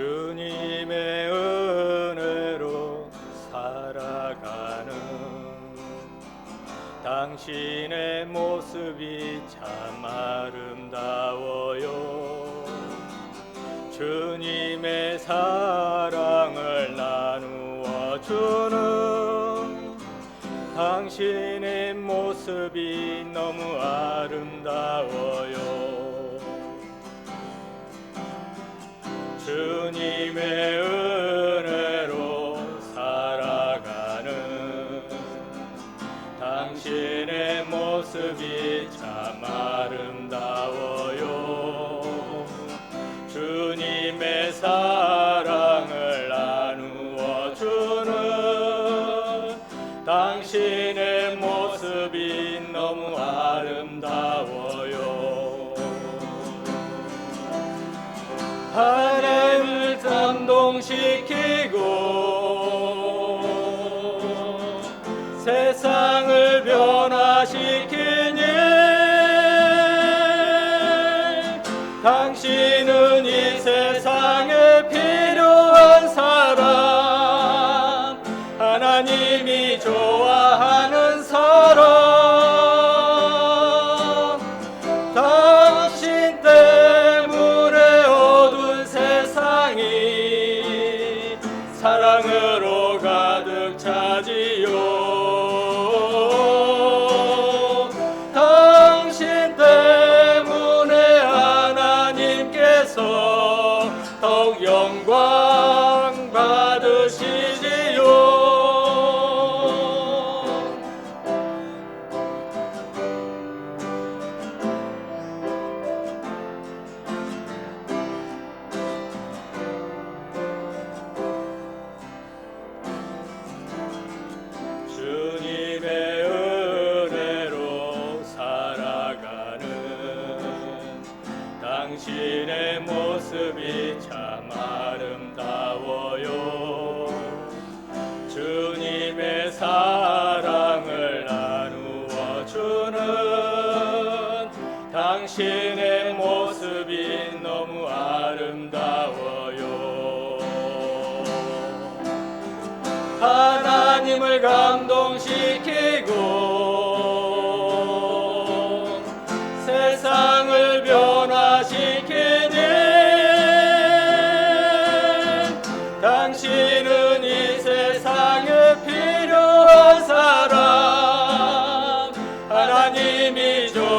주님의 은혜로 살아가는 당신의 모습이 참 아름다워요. 주님의 사랑을 나누어 주는 당신의 모습이 너무 아름다워요. 주님의 은혜로 살아가는 당신의 모습이 참 아름다워요. 주님의 사랑을 나누어 주는 당신의 모습이 너무 아름다워 감동시키고 세상을 변화시키니 당신은 이 세상에 필요한 사람 하나님이 좋 당신의 모습이 참 아름다워요. 주님의 사랑을 나누어 주는 당신의 모습이 너무 아름다워요. 하나님을 감동 당신은 이 세상에 필요한 사람. 하나님이 줘